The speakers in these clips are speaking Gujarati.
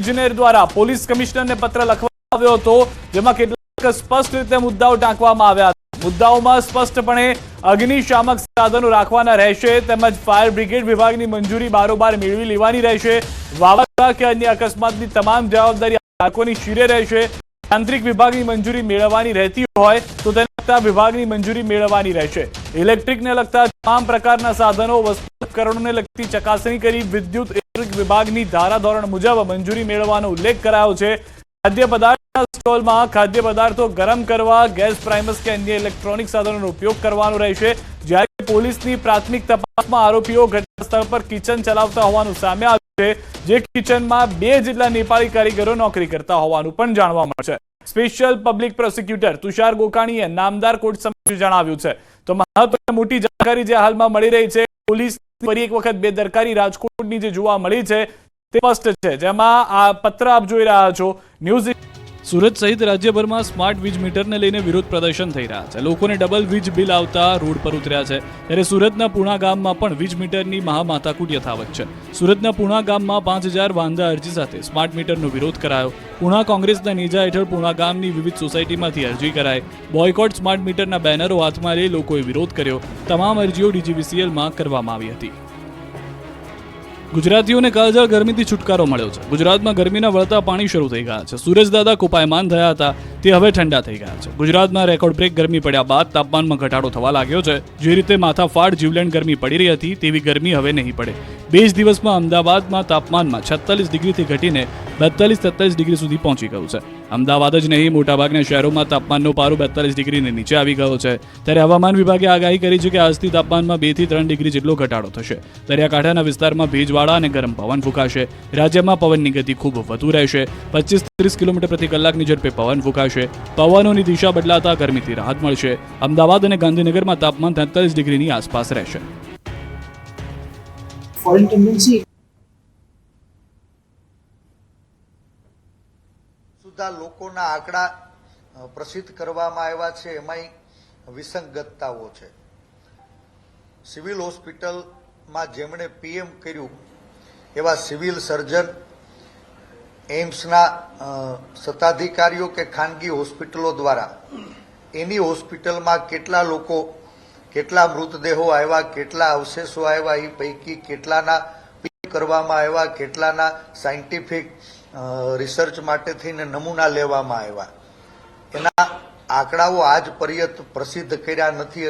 ઇજનેર દ્વારા પોલીસ કમિશનરને પત્ર લખવામાં આવ્યો હતો, જેમાં કેટલાક સ્પષ્ટ રીતે મુદ્દાઓ ટાંકવામાં આવ્યા હતા. મુદ્દાઓમાં સ્પષ્ટપણે અગ્નિશામક સાધનો રાખવાના રહેશે, તેમજ ફાયર બ્રિગેડ વિભાગની મંજૂરી બારોબાર મેળવી લેવાની રહેશે. વાવાઝોડા કે અન્ય અકસ્માતની તમામ જવાબદારી ગ્રાહકોની શિરે રહેશે તાંત્રિક વિભાગની મંજૂરી મેળવવાની રહેતી હોય તો તેને લગતા વિભાગની મંજૂરી મેળવવાની રહેશે ઇલેક્ટ્રિકને લગતા તમામ પ્રકારના સાધનો, વસ્તુ, ઉપકરણોને લગતી ચકાસણી કરી વિદ્યુત ઇલેક્ટ્રિક વિભાગની ધારાધોરણ મુજબ મંજૂરી મેળવવાનો ઉલ્લેખ કરાયો છે. ખાદ્ય પદાર્થના સ્ટોલમાં ખાદ્ય પદાર્થો ગરમ કરવા, ગેસ પ્રાઇમસ કે અન્ય ઇલેક્ટ્રોનિક સાધનોનો ઉપયોગ કરવાનો રહેશે જ્યારે પોલીસની પ્રાથમિક તપાસમાં આરોપીઓ ઘટના સ્થળ પર કિચન ચલાવતા હોવાનું સામે જે કિચનમાં બે જેટલા નેપાળી કારીગરો નોકરી કરતા હોવાનું પણ જાણવા મળશે. સ્પેશિયલ પબ્લિક પ્રોસિક્યુટર તુષાર ગોકાણીએ નામદાર કોર્ટ સમક્ષ જણાવ્યું છે. તો મહત્વની મોટી જાણકારી જે હાલમાં મળી રહી છે પોલીસ ફરી એક વખત બેદરકારી રાજકોટની જે જોવા મળી છે, તે સ્પષ્ટ છે. જેમાં આ પત્ર આપ જોઈ રહ્યા છો. ન્યૂઝ સુરત સહિત રાજ્યભરમાં સ્માર્ટ વીજ મીટરને લઈને વિરોધ પ્રદર્શન થઈ રહ્યા છે. લોકોને ડબલ વીજ બિલ આવતા રોડ પર ઉતર્યા છે. ત્યારે સુરતના પુણા ગામમાં પણ વીજ મીટરની મહામાથાકૂટ યથાવત છે. સુરતના પુણા ગામમાં પાંચ હજાર વાંધા અરજી સાથે સ્માર્ટ મીટરનો વિરોધ કરાયો. પૂણા કોંગ્રેસના નેજા હેઠળ પુણા ગામની વિવિધ સોસાયટીમાંથી અરજી કરાઈ. બોયકોટ સ્માર્ટ મીટરના બેનરો હાથમાં લઈ લોકોએ વિરોધ કર્યો. તમામ અરજીઓ ડીજીવીસીએલમાં કરવામાં આવી હતી. ગુજરાતીઓને કાળઝાળ ગરમીથી છુટકારો મળ્યો છે. ગુજરાતમાં ગરમીના વળતા પાણી શરૂ થઈ ગયા છે. સૂરજદાદા કુપાયમાન થયા હતા. તે હવે ઠંડા થઈ ગયા છે. ગુજરાતમાં રેકોર્ડ બ્રેક ગરમી પડ્યા બાદ તાપમાનમાં ઘટાડો થવા લાગ્યો છે. જે રીતે માથાફાડ, જીવલેણ ગરમી પડી રહી હતી, તેવી ગરમી હવે નહીં પડે. બે જ દિવસમાં અમદાવાદમાં તાપમાનમાં છત્તાલીસ ડિગ્રીથી ઘટીને બેતાલીસ તેતાલીસ ડિગ્રી સુધી પહોંચી ગયું છે. અમદાવાદ જ નહીં, મોટાભાગના શહેરોમાં તાપમાનનો પારો બેતાલીસ ડિગ્રીને નીચે આવી ગયો છે. ત્યારે હવામાન વિભાગે આગાહી કરી છે કે આજથી તાપમાનમાં બેથી ત્રણ ડિગ્રી જેટલો ઘટાડો થશે. દરિયાકાંઠાના વિસ્તારમાં ભેજવાળા અને ગરમ પવન ફૂંકાશે. રાજ્યમાં પવનની ગતિ ખૂબ વધુ રહેશે. પચીસ ત્રીસ કિલોમીટર પ્રતિ કલાકની ઝડપે પવન ફૂંકાશે. પવનોની દિશા બદલાતા ગરમીથી રાહત મળશે. અમદાવાદ અને ગાંધીનગરમાં તાપમાન તેતાલીસ ડિગ્રીની આસપાસ રહેશે. Foreign tendency સુધા લોકોના આંકડા પ્રસિદ્ધ કરવામાં આવ્યા છે. એમાંય વિસંગતતાઓ છે. સિવિલ હોસ્પિટલમાં જેમણે પીએમ કર્યું, એવા સિવિલ સર્જન એમ્સના સત્તાધિકારીઓ કે ખાનગી હોસ્પિટલો દ્વારા, એની હોસ્પિટલમાં કેટલા લોકો, કેટલા મૃતદેહો આવ્યા, કેટલા અવશેષો આવ્યા, એ પૈકી કેટલાના કરવામાં આવ્યા, કેટલાના સાયન્ટિફિક રિસર્ચ માટે થઈને નમૂના લેવામાં આવ્યા. એના આંકડાઓ આજ પર્યંત પ્રસિદ્ધ કર્યા નથી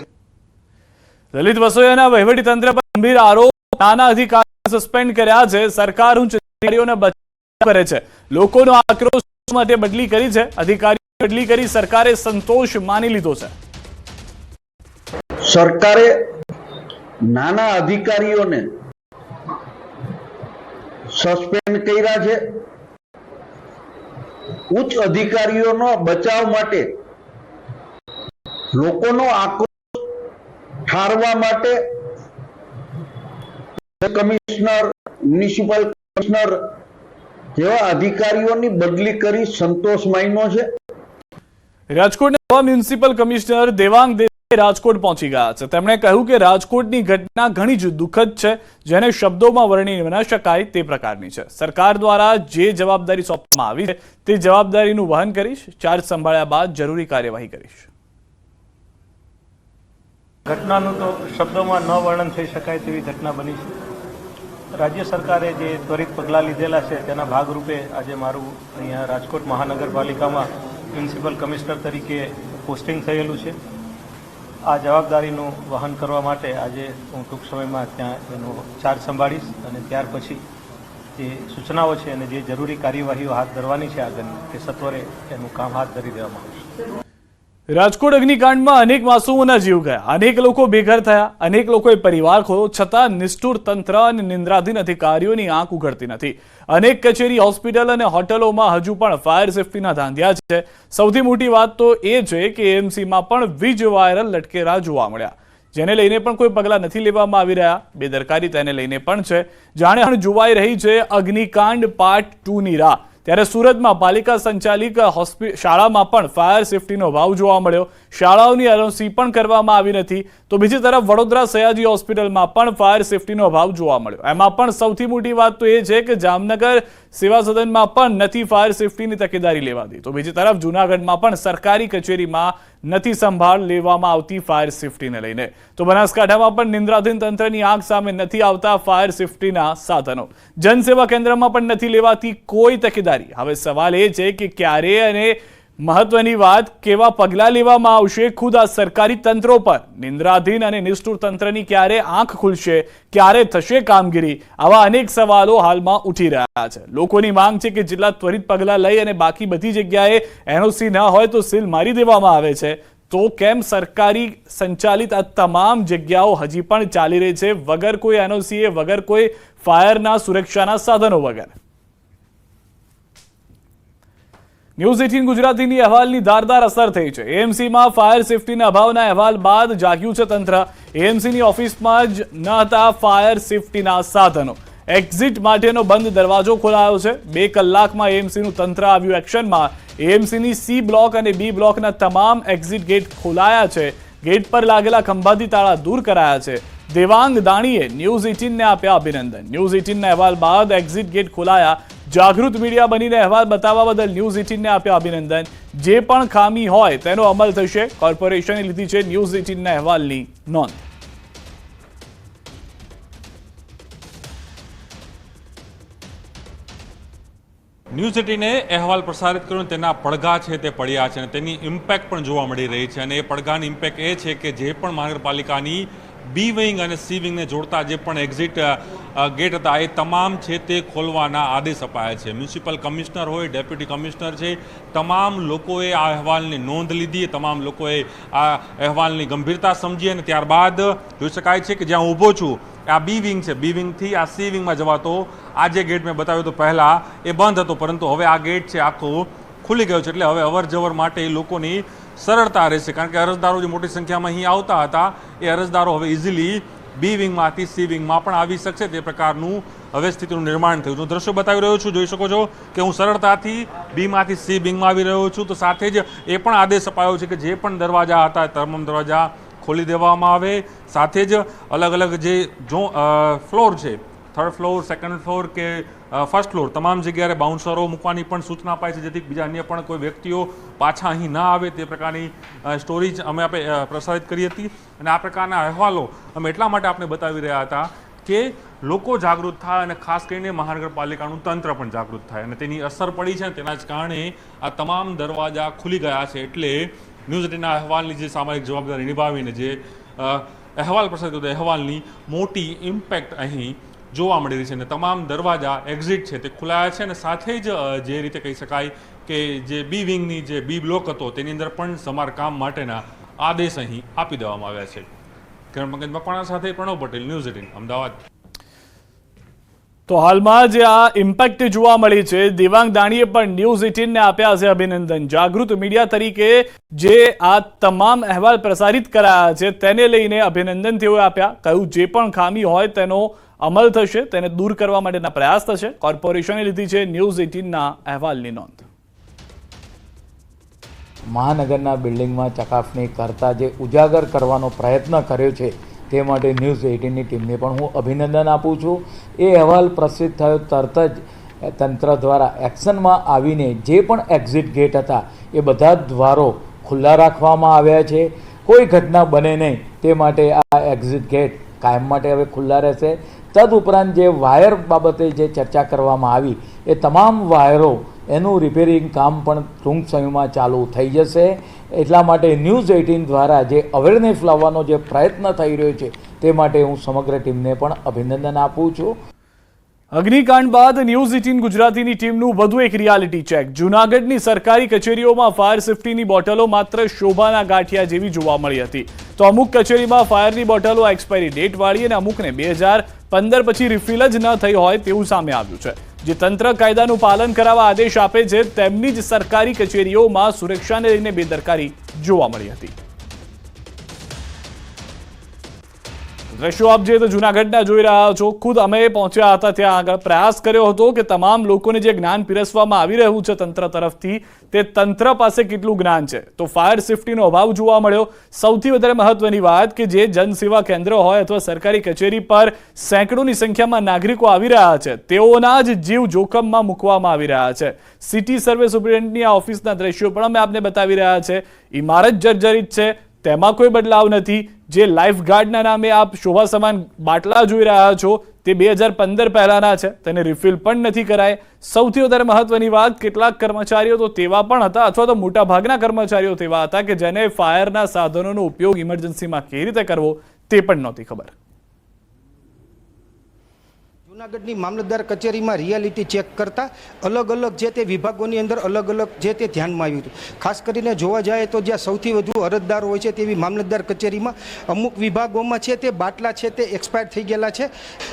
લલિત વસોયાના વહીવટી તંત્ર પર ગંભીર આરોપ. નાના અધિકારીઓ સસ્પેન્ડ કર્યા છે. સરકાર ઉચ્ચ અધિકારીઓને બચાવ કરે છે. લોકોનો આક્રોશ માટે બદલી કરી છે. અધિકારીઓ બદલી કરી. સરકારે સંતોષ માની લીધો છે. સરકારે નાના અધિકારીઓને સસ્પેન્ડ કર્યા છે. ઉચ્ચ અધિકારીઓનો બચાવ માટે, લોકોનો આક્રોશ ઠારવા માટે કમિશનર, મ્યુનિસિપલ કમિશનર જેવા અધિકારીઓની બદલી કરી સંતોષ માન્યો છે. રાજકોટના મ્યુનિસિપલ કમિશનર દેવાંગ રાજકોટ પહોંચી ગયા છે. તેમણે કહ્યું કે રાજકોટની ઘટના ઘણી જ દુઃખદ છે. જેને શબ્દોમાં વર્ણવી ન શકાય તે પ્રકારની છે. સરકાર દ્વારા જે જવાબદારી સોંપવામાં આવી છે, તે જવાબદારીનું વહન કરીશ. ચાર્જ સંભાળ્યા બાદ જરૂરી કાર્યવાહી કરીશ. ઘટનાનું તો શબ્દોમાં ન વર્ણન થઈ શકાય તેવી ઘટના બની છે. રાજ્ય સરકારે જે ત્વરિત પગલાં લીધેલા છે, તેના ભાગરૂપે આજે મારું અહીંયા રાજકોટ મહાનગરપાલિકામાં મ્યુનિસિપલ કમિશનર તરીકે પોસ્ટિંગ થયેલું છે. આ જવાબદારીનું વહન કરવા માટે આજે હું ટૂંક સમયમાં ત્યાં એનો ચાર્જ સંભાળીશ અને ત્યાર પછી જે સૂચનાઓ છે અને જે જરૂરી કાર્યવાહીઓ હાથ ધરવાની છે આગળની, તે સત્વરે એનું કામ હાથ ધરી દેવામાં આવશે. રાજકોટ અગ્નિકાંડમાં અનેક માસૂમોના જીવ ગયા. અનેક લોકો બેઘર થયા. અનેક લોકોએ પરિવાર ખોયો. છતાં નિષ્ઠુર તંત્ર અને નિંદ્રાધીન અધિકારીઓની આંખ ઉઘડતી નથી. અનેક કચેરી, હોસ્પિટલ અને હોટલોમાં હજુ પણ ફાયર સેફટીના ધાંધિયા છે. સૌથી મોટી વાત તો એ છે કે એએમસીમાં પણ વીજ વાયરલ લટકેરા જોવા મળ્યા. જેને લઈને પણ કોઈ પગલાં નથી લેવામાં આવી રહ્યા. બેદરકારી તેને લઈને પણ છે. જાણે જોવાઈ રહી છે અગ્નિકાંડ પાર્ટ ટુની રાહ. ત્યારે સુરતમાં પાલિકા સંચાલિત શાળામાં પણ ફાયર સેફટીનો ભાવ જોવા મળ્યો. શાળાઓની એનઓસી પણ કરવામાં આવી નથી. તો બીજી તરફ વડોદરા સયાજી હોસ્પિટલમાં પણ ફાયર સેફટીનો ભાવ જોવા મળ્યો. એમાં પણ સૌથી મોટી વાત તો એ છે કે જામનગર સેવા સદનમાં પણ નથી ફાયર સેફટીની તકેદારી લેવાતી તો બીજી તરફ જૂનાગઢમાં પણ સરકારી કચેરીમાં નથી સંભાળ લેવામાં આવતી ફાયર સેફટીને લઈને. તો બનાસકાંઠામાં પણ નિંદ્રાધીન તંત્રની આંખ સામે નથી આવતા ફાયર સેફટીના સાધનો. જનસેવા કેન્દ્રમાં પણ નથી લેવાતી કોઈ તકેદારી. હવે સવાલ એ છે કે ક્યારે અને મહત્વની વાત, કેવા પગલાં લેવામાં આવશે, ખુદ આ સરકારી તંત્રો પર. નિંદ્રાધીન અને નિષ્ઠુર તંત્રની ક્યારે આંખ ખુલશે, ક્યારે થશે કામગીરી, આવા અનેક સવાલો હાલમાં ઉઠી રહ્યા છે. લોકોની માંગ છે કે જિલ્લા ત્વરિત પગલાં લઈ અને બાકી બધી જગ્યાએ એનઓસી ન હોય તો સીલ મારી દેવામાં આવે છે. તો કેમ સરકારી સંચાલિત આ તમામ જગ્યાઓ હજી પણ ચાલી રહી છે? વગર કોઈ એનઓસીએ, વગર કોઈ ફાયરના સુરક્ષાના સાધનો વગર. ન્યૂઝ એટીન ગુજરાતીની અહેવાલની ધારદાર અસર થઈ છે. એએમસીમાં ફાયર સેફટીના અભાવના અહેવાલ બાદ જાગ્યું છે તંત્ર. એએમસીની ઓફિસમાં જ ન હતા ફાયર સેફટીના સાધનો. એક્ઝિટ માટેનો બંધ દરવાજો ખોલાયો છે. બે કલાકમાં એએમસીનું તંત્ર આવ્યું એક્શનમાં. એએમસીની સી બ્લોક અને બી બ્લોકના તમામ એક્ઝિટ ગેટ ખોલાયા છે. ગેટ પર લાગેલા ખંભાતી તાળા દૂર કરાયા છે. દેવાંગ દાણીએ ન્યૂઝ એટીનને આપ્યા અભિનંદન ન્યૂઝ એટીનના અહેવાલ બાદ એક્ઝિટ ગેટ ખોલાયા જાગૃત મીડિયા બનીને અહેવાલ બતાવવા બદલ ન્યૂઝ એટીનને આપ્યા અભિનંદન જે પણ ખામી હોય તેનો અમલ થશે કોર્પોરેશને લીધી છે ન્યૂઝ એટીનના અહેવાલની નોંધ ન્યૂઝ એટીને અહેવાલ પ્રસારિત કર્યો તેના પડઘા છે તે પડ્યા છે અને તેની ઇમ્પેક્ટ પણ જોવા મળી રહી છે અને એ પડઘાની ઇમ્પેક્ટ એ છે કે જે પણ મહાનગરપાલિકાની બી વિંગ અને સી વિંગને જોડતા જે પણ એક્ઝિટ ગેટ હતા, એ તમામ છે તે ખોલવાના આદેશ અપાયા છે. મ્યુનિસિપલ કમિશનર હોય ડેપ્યુટી કમિશનર છે, તમામ લોકોએ આ અહેવાલની નોંધ લીધી તમામ લોકોએ આ અહેવાલની ગંભીરતા સમજી અને ત્યારબાદ જોઈ શકાય છે કે જ્યાં ઊભો છું, આ બી વિંગ છે. બી વિંગથી આ સી વિંગમાં જવાતો, આ જે ગેટ મેં બતાવ્યો હતો પહેલાં, એ બંધ હતો, પરંતુ હવે આ ગેટ છે આખો ખુલી ગયો છે. એટલે હવે અવર જવર માટે લોકોની સરળતા રહેશે કારણ કે અરજદારો જે મોટી સંખ્યામાં અહીં આવતા હતા, એ અરજદારો હવે ઇઝીલી બી વિંગમાંથી સી વિંગમાં પણ આવી શકશે. તે પ્રકારનું હવે સ્થિતિનું નિર્માણ થયું. હું દ્રશ્યો બતાવી રહ્યો છું. જોઈ શકો છો કે હું સરળતાથી બીમાંથી સી વિંગમાં આવી રહ્યો છું. તો સાથે જ એ પણ આદેશ અપાયો છે કે જે પણ દરવાજા હતા તમામ દરવાજા ખોલી દેવામાં આવે. સાથે જ અલગ અલગ જે જો ફ્લોર છે થર્ડ ફ્લોર સેકન્ડ ફ્લોર કે ફર્સ્ટ ફ્લોર તમામ જગ્યાએ બાઉન્સરો મૂકવાની પણ સૂચના અપાય છે, જેથી બીજા અન્ય પણ કોઈ વ્યક્તિઓ પાછા અહીં ના આવે તે પ્રકારની સ્ટોરી જ અમે આપણે પ્રસારિત કરી હતી. અને આ પ્રકારના અહેવાલો અમે એટલા માટે આપણે બતાવી રહ્યા હતા કે લોકો જાગૃત થાય અને ખાસ કરીને મહાનગરપાલિકાનું તંત્ર પણ જાગૃત થાય અને તેની અસર પડી છે તેના જ કારણે આ તમામ દરવાજા ખુલી ગયા છે. એટલે ન્યૂઝ એટીના અહેવાલની જે સામાજિક જવાબદારી નિભાવીને જે અહેવાલ પ્રસારિત થયો અહેવાલની મોટી ઇમ્પેક્ટ અહીં જોવા મળી રહી છે અને તમામ દરવાજા એક્ઝિટ છે તે ખુલાયા છે અને સાથે જ જે રીતે કહી શકાય કે જે બી વિંગની જે બી બ્લોક હતો તેની અંદર પણ સમારકામ માટેના આદેશ અહીં આપી દેવામાં આવ્યા છે. કિરણ પંકજ મકવાણા સાથે પ્રણવ પટેલ ન્યૂઝ એટીન અમદાવાદ. તો હાલમાં જે આ ઇમ્પેક્ટ જોવા મળી છે, દેવાંગ દાણીએ પણ ન્યૂઝ એટીનને આપ્યા છે અભિનંદન. જાગૃત મીડિયા તરીકે જે આ તમામ અહેવાલ પ્રસારિત કરાયા છે, તેને લઈને અભિનંદન તેઓએ આપ્યા. કહ્યું જે પણ ખામી હોય તેનો અમલ થશે, તેને દૂર કરવા માટેના પ્રયાસ થશે. કોર્પોરેશને લીધી છે ન્યૂઝ એટીનના અહેવાલની નોંધ. મહાનગરના બિલ્ડિંગમાં ચકાસણી કરતા જે ઉજાગર કરવાનો પ્રયત્ન કર્યો છે, તે માટે ન્યૂઝ એઇટીનની ટીમને પણ હું અભિનંદન આપું છું. એ અહેવાલ પ્રસિદ્ધ થયો તરત જ તંત્ર દ્વારા એક્શનમાં આવીને જે પણ એક્ઝિટ ગેટ હતા, એ બધા જ દ્વારો ખુલ્લા રાખવામાં આવ્યા છે. કોઈ ઘટના બને નહીં, તે માટે આ એક્ઝિટ ગેટ કાયમ માટે હવે ખુલ્લા રહેશે. તદુપરાંત જે વાયર બાબતે જે ચર્ચા કરવામાં આવી, એ તમામ વાયરો એનું રિપેરિંગ કામ પણ ટૂંક સમયમાં ચાલુ થઈ જશે. એટલા માટે ન્યૂઝ એઇટીન દ્વારા જે અવેરનેસ લાવવાનો જે પ્રયત્ન થઈ રહ્યો છે, તે માટે હું સમગ્ર ટીમને પણ અભિનંદન આપું છું. અગ્નિકાંડ બાદ ન્યૂઝ એટીન ગુજરાતીની ટીમનું વધુ એક રિયાલિટી ચેક જૂનાગઢની સરકારી કચેરીઓમાં ફાયર સેફટીની બોટલો માત્ર શોભાના ગાંઠિયા જેવી જોવા મળી હતી. તો અમુક કચેરીમાં ફાયરની બોટલો એક્સપાયરી ડેટ વાળી અને અમુકને બે હજાર પંદર પછી રિફિલ જ ન થઈ હોય તેવું સામે આવ્યું છે. જે તંત્ર કાયદાનું પાલન કરાવવા આદેશ આપે છે, તેમની જ સરકારી કચેરીઓમાં સુરક્ષાને લઈને બેદરકારી જોવા મળી હતી. દ્રશ્યો આપ જે તો જૂનાગઢના જોઈ રહ્યા છો? ખુદ અમે પહોંચ્યા હતા ત્યાં આગળ. પ્રયાસ કર્યો હતો કે તમામ લોકોને જે જ્ઞાન પીરસવામાં આવી રહ્યું છે તંત્ર તરફથી, તે તંત્ર પાસે કેટલું જ્ઞાન છે? તો ફાયર સેફટીનો અભાવ જોવા મળ્યો. સૌથી વધારે મહત્વની વાત કે જે જનસેવા કેન્દ્ર હોય અથવા સરકારી કચેરી પર સેંકડોની સંખ્યામાં નાગરિકો આવી રહ્યા છે. તેઓના જ જીવ જોખમમાં મૂકવામાં આવી રહ્યા છે. સિટી સર્વે સુપ્રિન્ટેન્ડન્ટની આ ઓફિસના દ્રશ્યો પણ અમે આપને બતાવી રહ્યા છે. ઇમારત જર્જરિત છે. તેમાં કોઈ બદલાવ નથી. જે લાઈફ ગાર્ડના નામે આપ શોભા સમાન બાટલા જોઈ રહ્યા છો, તે બે હજાર પંદર પહેલાંના છે. તેને રિફિલ પણ નથી કરાય. સૌથી વધારે મહત્વની વાત, કેટલાક કર્મચારીઓ તો તેવા પણ હતા, અથવા તો મોટા ભાગના કર્મચારીઓ તેવા હતા કે જેને ફાયરના સાધનોનો ઉપયોગ ઇમરજન્સીમાં કેવી રીતે કરવો, તે પણ નહોતી ખબર. જૂનાગઢની મામલતદાર કચેરીમાં રિયાલિટી ચેક કરતા અલગ અલગ જે તે વિભાગોની અંદર અલગ અલગ જે તે ધ્યાનમાં આવ્યું હતું. ખાસ કરીને જોવા જાય તો જ્યાં સૌથી વધુ અરજદારો હોય છે તેવી મામલતદાર કચેરીમાં અમુક વિભાગોમાં છે તે બાટલા છે તે એક્સપાયર થઈ ગયેલા છે.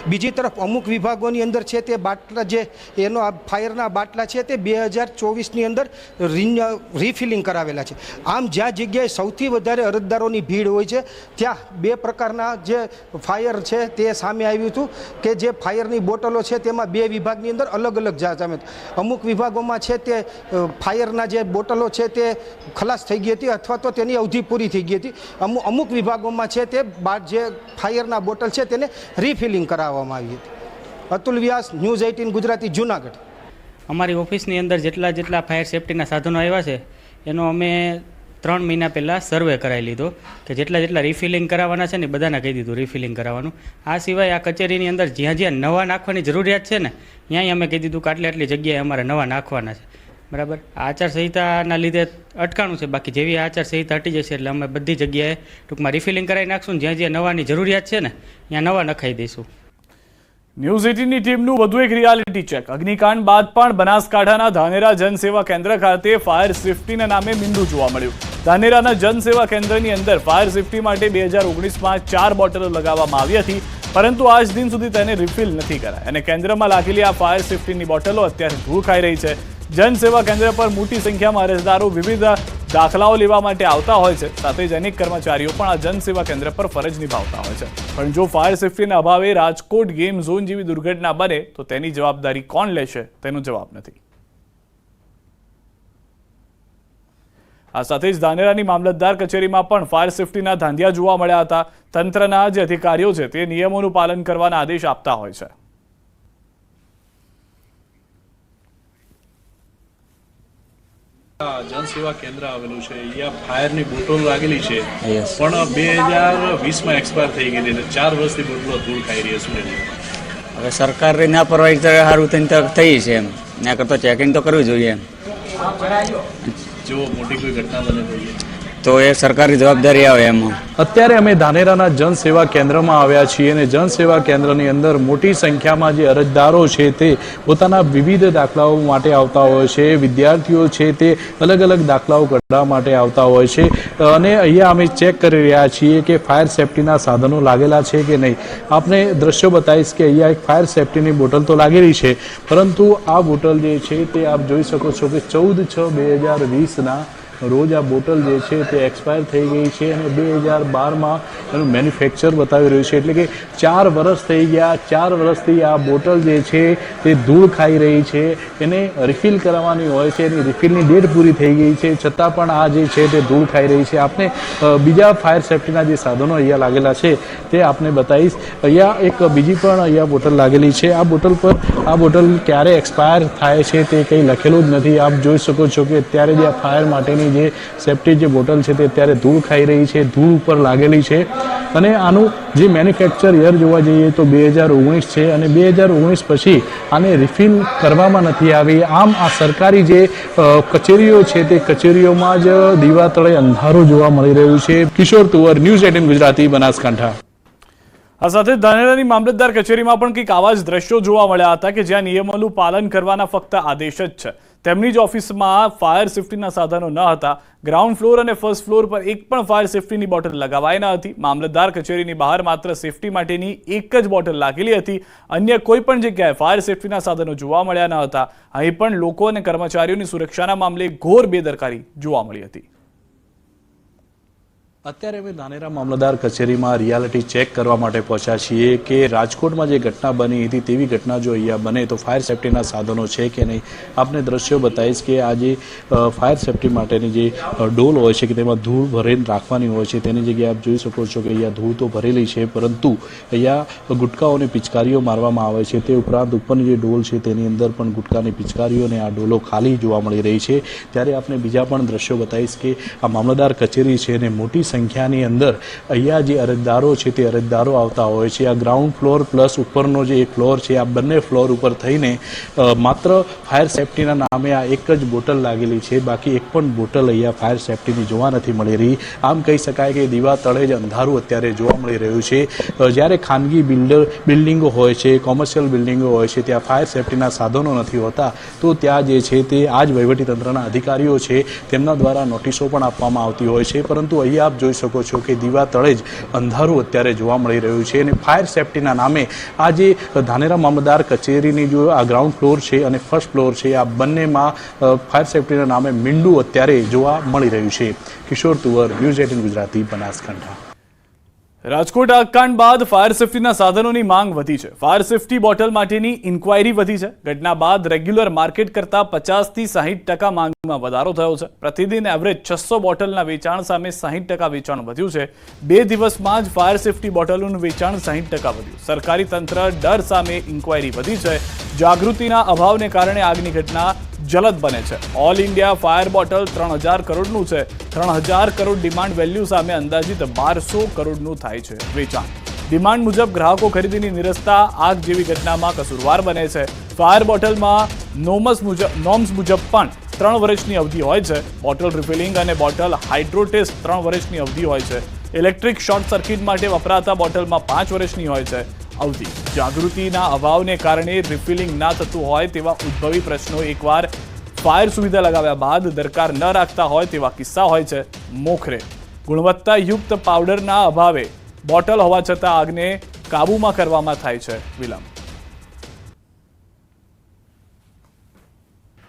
બીજી તરફ અમુક વિભાગોની અંદર છે તે બાટલા જે એનો આ ફાયરના બાટલા છે તે બે હજાર ચોવીસની અંદર રિફિલિંગ કરાવેલા છે. આમ જ્યાં જગ્યાએ સૌથી વધારે અરજદારોની ભીડ હોય છે, ત્યાં બે પ્રકારના જે ફાયર છે તે સામે આવ્યું હતું કે જે ફાયરની બોટલો છે તેમાં બે વિભાગની અંદર અલગ અલગ જાત અમે અમુક વિભાગોમાં છે તે ફાયરના જે બોટલો છે તે ખલાસ થઈ ગઈ હતી અથવા તો તેની અવધિ પૂરી થઈ ગઈ હતી. અમુક અમુક વિભાગોમાં છે તે જે ફાયરના બોટલ છે તેને રિફિલિંગ કરાવવામાં આવી હતી. Atul Vyas, news eighteen Gujarati, Junagadh. અમારી ઓફિસની અંદર જેટલા જેટલા ફાયર સેફટીના સાધનો આવ્યા છે, એનો અમે ત્રણ મહિના પહેલાં સર્વે કરાવી લીધો કે જેટલા જેટલા રિફિલિંગ કરાવવાના છે ને બધાને કહી દીધું રિફિલિંગ કરાવવાનું. આ સિવાય આ કચેરીની અંદર જ્યાં જ્યાં નવા નાખવાની જરૂરિયાત છે ને, ત્યાંય અમે કહી દીધું કે આટલી આટલી જગ્યાએ અમારે નવા નાખવાના છે. બરાબર? આચારસંહિતાના લીધે અટકાણું છે, બાકી જેવી આચારસંહિતા હટી જશે એટલે અમે બધી જગ્યાએ ટૂંકમાં રિફિલિંગ કરાવી નાખશું જ્યાં જ્યાં નવાની જરૂરિયાત છે ને, ત્યાં નવા નખાઈ દઈશું. ન્યૂઝ એટીનની ટીમનું વધુ એક રિયાલિટી ચેક અગ્નિકાંડ બાદ પણ બનાસકાંઠાના ધાનેરા જનસેવા કેન્દ્ર ખાતે ફાયર સેફટીના નામે બિંદુ જોવા મળ્યું. ધાનેરાના જનસેવા કેન્દ્રની અંદર ફાયર સેફટી માટે બે હજાર ઓગણીસમાં ચાર બોટલો લગાવવામાં આવી હતી, પરંતુ આજ દિન સુધી તેને રિફિલ નથી કરાય અને કેન્દ્રમાં લાગેલી આ ફાયર સેફટીની બોટલો અત્યારે ધૂળ ખાઈ રહી છે. જનસેવા કેન્દ્ર પર મોટી સંખ્યામાં અરજદારો વિવિધ દાખલાઓ લેવા માટે આવતા હોય છે, સાથે જ અનેક કર્મચારીઓ પણ આ જનસેવા કેન્દ્ર પર ફરજ નિભાવતા હોય છે. પણ જો ફાયર સેફટીના અભાવે રાજકોટ ગેમ ઝોન જેવી દુર્ઘટના બને, તો તેની જવાબદારી કોણ લેશે? તેનો જવાબ નથી. આ સાથે જ ધાનેરાની મામલતદાર કચેરીમાં પણ ફાયર સેફટીના ધાંધિયા જોવા મળ્યા હતા. તંત્રના જે અધિકારીઓ છે તે નિયમોનું પાલન કરવાના આદેશ આપતા હોય છે. આ જનસેવા કેન્દ્ર આવેલું છે. અહીંયા ફાયરની બોટલ લાગેલી છે. પણ બે હજાર વીસમાં એક્સપાયર થઈ ગયેલી એટલે ચાર વર્ષથી બોટલો ધૂળ ખાઈ રહી છે હવે સરકારે ના પરવાઈ તો સારું થઈને થઈ છે એમ. ના કરતો ચેકિંગ તો કરવું જોઈએ એમ જો મોટી કોઈ ઘટના બને એ. તો એ સરકારી જવાબદારી આવે એમાં. અત્યારે અમે ધાનેરાના જનસેવા કેન્દ્રમાં આવ્યા છીએ અને જનસેવા કેન્દ્રની અંદર મોટી સંખ્યામાં જે અરજદારો છે તે પોતાના વિવિધ દાખલાઓ માટે આવતા હોય છે, વિદ્યાર્થીઓ છે તે અલગ અલગ દાખલાઓ કઢવા માટે આવતા હોય છે. અને અહીંયા અમે ચેક કરી રહ્યા છીએ કે ફાયર સેફટીના સાધનો લાગેલા છે કે નહીં. આપને દ્રશ્યો બતાવીશ કે અહીંયા એક ફાયર સેફટીની બોટલ તો લાગેલી છે, પરંતુ આ બોટલ જે છે તે આપ જોઈ શકો છો કે ચૌદ છ બે હજાર વીસના રોજ આ બોટલ જે છે તે એક્સપાયર થઈ ગઈ છે અને બે હજાર બારમાં એનું મેન્યુફેક્ચર બતાવી રહ્યું છે. એટલે કે ચાર વર્ષ થઈ ગયા. ચાર વર્ષથી આ બોટલ જે છે તે ધૂળ ખાઈ રહી છે. એને રિફિલ કરાવવાની હોય છે. એની રિફિલની ડેટ પૂરી થઈ ગઈ છે. છતાં પણ આ જે છે તે ધૂળ ખાઈ રહી છે. આપને બીજા ફાયર સેફ્ટીના જે સાધનો અહીંયા લાગેલા છે તે આપને બતાવીશ. અહીંયા એક બીજી પણ અહીંયા બોટલ લાગેલી છે. આ બોટલ પર, આ બોટલ ક્યારે એક્સપાયર થાય છે તે કંઈ લખેલું જ નથી. આપ જોઈ શકો છો કે અત્યારે જે આ ફાયર માટેની જે સેફ્ટી જે બોટલ છે તે અત્યારે ધૂળ ખાઈ રહી છે, ધૂળ ઉપર લાગેલી છે. અને આનું જે મેન્યુફેક્ચર યર જોવા જઈએ તો બે હજાર ઓગણીસ છે અને બે હજાર ઓગણીસ પછી આને રિફિલ કરવામાં નથી આવી. આમ આ સરકારી જે કચેરીઓ છે તે કચેરીઓમાં જ દીવા તળે અંધારું જોવા મળી રહ્યું છે. Kishore Tuvar news eighteen Gujarati, Banaskantha. આ સાથે ધાનેરાની મામલતદાર કચેરીમાં પણ કંઈક આવા જ દ્રશ્યો જોવા મળ્યા હતા કે જ્યાં નિયમોનું પાલન કરવાના ફક્ત આદેશ જ છે. તેમની જ ઓફિસમાં ફાયર સેફટીના સાધનો ન હતા. ગ્રાઉન્ડ ફ્લોર અને ફર્સ્ટ ફ્લોર પર એક પણ ફાયર સેફટીની બોટલ લગાવાઈ ન હતી. મામલતદાર કચેરીની બહાર માત્ર સેફટી માટેની એક જ બોટલ લાગેલી હતી. અન્ય કોઈ પણ જગ્યાએ ફાયર સેફટીના સાધનો જોવા મળ્યા ન હતા. અહીં પણ લોકો અને કર્મચારીઓની સુરક્ષાના મામલે ઘોર બેદરકારી જોવા મળી હતી. અત્યારે અમે ધાનેરા મામલતદાર કચેરીમાં રિયાલિટી ચેક કરવા માટે પહોંચ્યા છીએ કે રાજકોટમાં જે ઘટના બની હતી, તેવી ઘટના જો અહીંયા બને તો ફાયર સેફટીના સાધનો છે કે નહીં? આપને દ્રશ્યો બતાવીશ કે આ જે ફાયર સેફટી માટેની જે ડોલ હોય છે કે તેમાં ધૂળ ભરીને રાખવાની હોય છે, તેની જગ્યાએ આપ જોઈ શકો છો કે અહીંયા ધૂળ તો ભરેલી છે, પરંતુ અહીંયા ગુટકાઓની પિચકારીઓ મારવામાં આવે છે. તે ઉપરાંત ઉપરની જે ડોલ છે તેની અંદર પણ ગુટકાની પિચકારીઓને આ ડોલો ખાલી જોવા મળી રહી છે. ત્યારે આપણે બીજા પણ દ્રશ્યો બતાવીશ કે આ મામલતદાર કચેરી છે અને મોટી સંખ્યાની અંદર અહીંયા જે અરજદારો છે તે અરજદારો આવતા હોય છે. આ ગ્રાઉન્ડ ફ્લોર પ્લસ ઉપરનો જે ફ્લોર છે, આ બંને ફ્લોર ઉપર થઈને માત્ર ફાયર સેફટીના નામે આ એક જ બોટલ લાગેલી છે. બાકી એક પણ બોટલ અહીંયા ફાયર સેફટીની જોવા નથી મળી રહી. આમ કહી શકાય કે દીવા તળે જ અંધારું અત્યારે જોવા મળી રહ્યું છે. જ્યારે ખાનગી બિલ્ડર બિલ્ડિંગો હોય છે કોમર્શિયલ બિલ્ડિંગો હોય છે, ત્યાં ફાયર સેફટીના સાધનો નથી હોતા, તો ત્યાં જે છે તે આ જ વહીવટીતંત્રના અધિકારીઓ છે. તેમના દ્વારા નોટિસો પણ આપવામાં આવતી હોય છે. પરંતુ અહીંયા આપ જોઈ શકો છો કે દીવા તળે જ અંધારું અત્યારે જોવા મળી રહ્યું છે અને ફાયર સેફટીના નામે આ જે ધાનેરા મામલદાર કચેરીની જો આ ગ્રાઉન્ડ ફ્લોર છે અને ફર્સ્ટ ફ્લોર છે, આ બંનેમાં ફાયર સેફટીના નામે મીંડું અત્યારે જોવા મળી રહ્યું છે. Kishore Tuvar, news eighteen Gujarati Banaskantha. Rajkot આગકાંડ બાદ ફાયર સેફટીના સાધનોની માંગ વધી છે. ફાયર સેફટી બોટલ માટેની ઇન્ક્વાયરી વધી છે. ઘટના બાદ રેગ્યુલર માર્કેટ કરતા પચાસથી સાહીઠ ટકા માંગમાં વધારો થયો છે. પ્રતિદિન એવરેજ છસો બોટલના વેચાણ સામે સાહીઠ ટકા વેચાણ વધ્યું છે. બે દિવસમાં જ ફાયર સેફટી બોટલોનું વેચાણ સાહીઠ ટકા વધ્યું. સરકારી તંત્ર ડર સામે ઇન્ક્વાયરી વધી છે. જાગૃતિના અભાવને કારણે આગની ઘટના જલદ બને છે. ઓલ ઇન્ડિયા ફાયર બોટલ ત્રણ હજાર કરોડનું છે. ત્રણ હજાર કરોડ ડિમાન્ડ વેલ્યુ સામે અંદાજિત બારસો કરોડનું થાય છે વેચાણ. ડિમાન્ડ મુજબ ગ્રાહકો ખરીદીની નિરસતા, આગ જેવી ઘટનામાં કસૂરવાર બને છે. ફાયર બોટલમાં નોમસ મુજબ નોમ્સ મુજબ પણ ત્રણ વર્ષની અવધિ હોય છે. બોટલ રિફિલિંગ અને બોટલ હાઇડ્રોટેસ્ટ ત્રણ વર્ષની અવધિ હોય છે. ઇલેક્ટ્રિક શોર્ટ સર્કિટ માટે વપરાતા બોટલમાં પાંચ વર્ષની હોય છે. અવધિ જાગૃતિના અભાવને કારણે રિફિલિંગ ના થતું હોય તેવા ઉદ્ભવી પ્રશ્નો એકવાર ફાયર સુવિધા લગાવ્યા બાદ દરકાર ન રાખતા હોય તેવા કિસ્સા હોય છે મોખરે. ગુણવત્તાયુક્ત પાવડરના અભાવે બોટલ હોવા છતાં આગને કાબૂમાં કરવામાં થાય છે વિલંબ.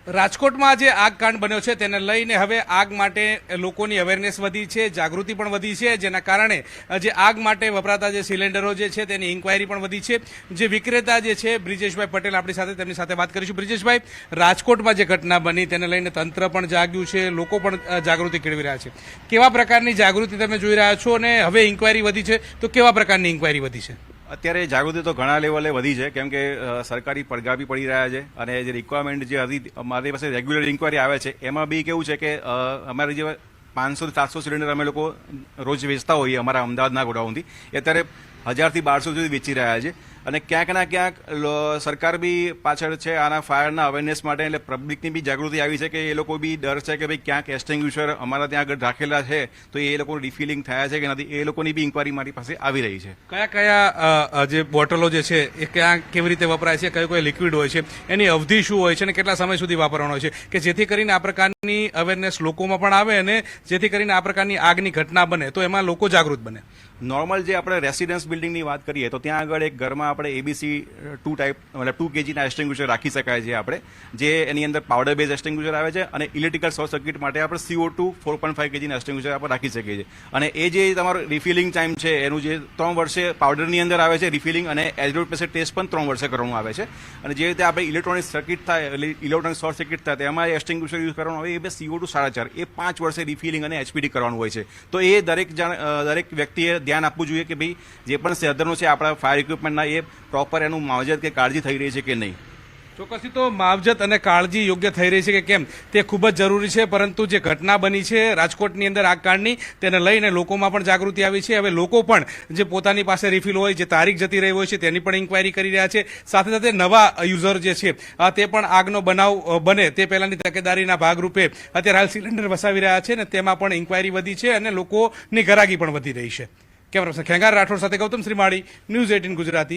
રાજકોટમાં જે આગ કાંડ બન્યો છે. તેને લઈને હવે આગ માટે લોકોની અવેરનેસ વધી છે, જાગૃતિ પણ વધી છે. જેના કારણે જે આગ માટે વપરાતા જે સિલિન્ડરો જે છે તેની ઇન્ક્વાયરી પણ વધી છે. જે વિક્રેતા જે છે, બ્રિજેશભાઈ પટેલ આપણી સાથે, તેમની સાથે વાત કરીશું. બ્રિજેશભાઈ, રાજકોટમાં જે ઘટના બની તેને લઈને તંત્ર પણ જાગ્યું છે, લોકો પણ જાગૃતિ કેળવી રહ્યા છે. કેવા પ્રકારની જાગૃતિ તમે જોઈ રહ્યા છો અને હવે ઇન્ક્વાયરી વધી છે, તો કેવા પ્રકારની ઇન્ક્વાયરી વધી છે? અત્યારે જાગૃતિ તો ઘણા લેવલે વધી છે. કેમ કે સરકારી પડઘા બી પડી રહ્યા છે અને જે રિક્વાયરમેન્ટ જે હતી, મારી પાસે રેગ્યુલર ઇન્કવાયરી આવે છે. એમાં બી કેવું છે કે અમારે જે પાંચસો સાતસો સિલિન્ડર અમે લોકો રોજ વેચતા હોઈએ અમારા અમદાવાદના ગોડાઉનથી. અત્યારે હજારથી બારસો સુધી વેચી રહ્યા છે. અને ક્યાંક ના ક્યાંક સરકાર બી પાછળ છે, આના ફાયરના અવેરનેસ માટે એટલે પબ્લિકની બી જાગૃતિ આવી છે કે એ લોકો બી ડર છે કે ભાઈ ક્યાંક એસ્ટિંગ્યુશર અમારા ત્યાં આગળ રાખેલા છે, તો એ લોકો રિફિલિંગ થયા છે કે નથી, એ લોકોની બી ઇન્કવાયરી મારી પાસે આવી રહી છે. કયા કયા જે બોટલો જે છે, એ ક્યાં કેવી રીતે વપરાય છે, કયું કોઈ લિક્વિડ હોય છે, એની અવધિ શું હોય છે અને કેટલા સમય સુધી વાપરવાનો હોય છે, કે જેથી કરીને આ પ્રકારની અવેરનેસ લોકોમાં પણ આવે અને જેથી કરીને આ પ્રકારની આગની ઘટના બને, તો એમાં લોકો જાગૃત બને. નોર્મલ જે આપણે રેસિડન્સ બિલ્ડિંગની વાત કરીએ, તો ત્યાં આગળ એક ઘરમાં આપણે એબીસી ટુ ટાઈપ મતલબ ટુ કેજીના એસ્ટિંગ્યુશર રાખી શકાય છે આપણે, જે એની અંદર પાવડર બેઝ એસ્ટિંગ્યુશર આવે છે અને ઇલેક્ટ્રિકલ શોર્ટ સર્કિટ માટે આપણે CO two four point five કેજીના extinguisher આપણે રાખી શકીએ છીએ. અને એ જે તમારો રિફિલિંગ ટાઈમ છે, એનું જે ત્રણ વર્ષે પાવડરની અંદર આવે છે રિફિલિંગ અને એઝરોડ પેસે ટેસ્ટ પણ ત્રણ વર્ષે કરવાનું આવે છે. અને જે રીતે આપણે ઇલેક્ટ્રોનિક સર્કિટ થાય ઇલેક્ટ્રોનિક શોર્ટ સર્કિટ થાય તેમાં એસ્ટિંગ્યુશર યુઝ કરવાનું આવે એ બે સીઓ ટુ સાડા ચાર, એ પાંચ વર્ષે રિફિલિંગ અને એચપીડી કરવાનું હોય છે. તો એ દરેક દરેક વ્યક્તિએ ધ્યાન આપવું જોઈએ કે ભાઈ જે પણ સાધનો છે, આપણા ફાયર ઇક્વિપમેન્ટના એ પ્રોપર એનું માવજત કે કાળજી થઈ રહી છે કે નહીં? ચોક્કસથી તો માવજત અને કાળજી યોગ્ય થઈ રહી છે કે કેમ? તે ખૂબ જ જરૂરી છે, પરંતુ જે ઘટના બની છે રાજકોટની અંદર આગ કાંડની તેને લઈને લોકોમાં પણ જાગૃતિ આવી છે. હવે લોકો પણ જે પોતાની પાસે રિફિલ હોય, જે તારીખ જતી રહી હોય છે, તેની પણ ઇન્ક્વાયરી કરી રહ્યા છે. સાથે સાથે નવા યુઝર જે છે તે પણ આગનો બનાવ બને. તે પહેલાંની તકેદારીના ભાગરૂપે અત્યારે હાલ સિલિન્ડર વસાવી રહ્યા છે અને તેમાં પણ ઇન્ક્વાયરી વધી છે અને લોકોની ગરાગી પણ વધી રહી છે. કેમેરા ખેંગાર રાઠોડ સાથે ગૌતમ શ્રીમાળી ન્યૂઝ એટીન ગુજરાતી.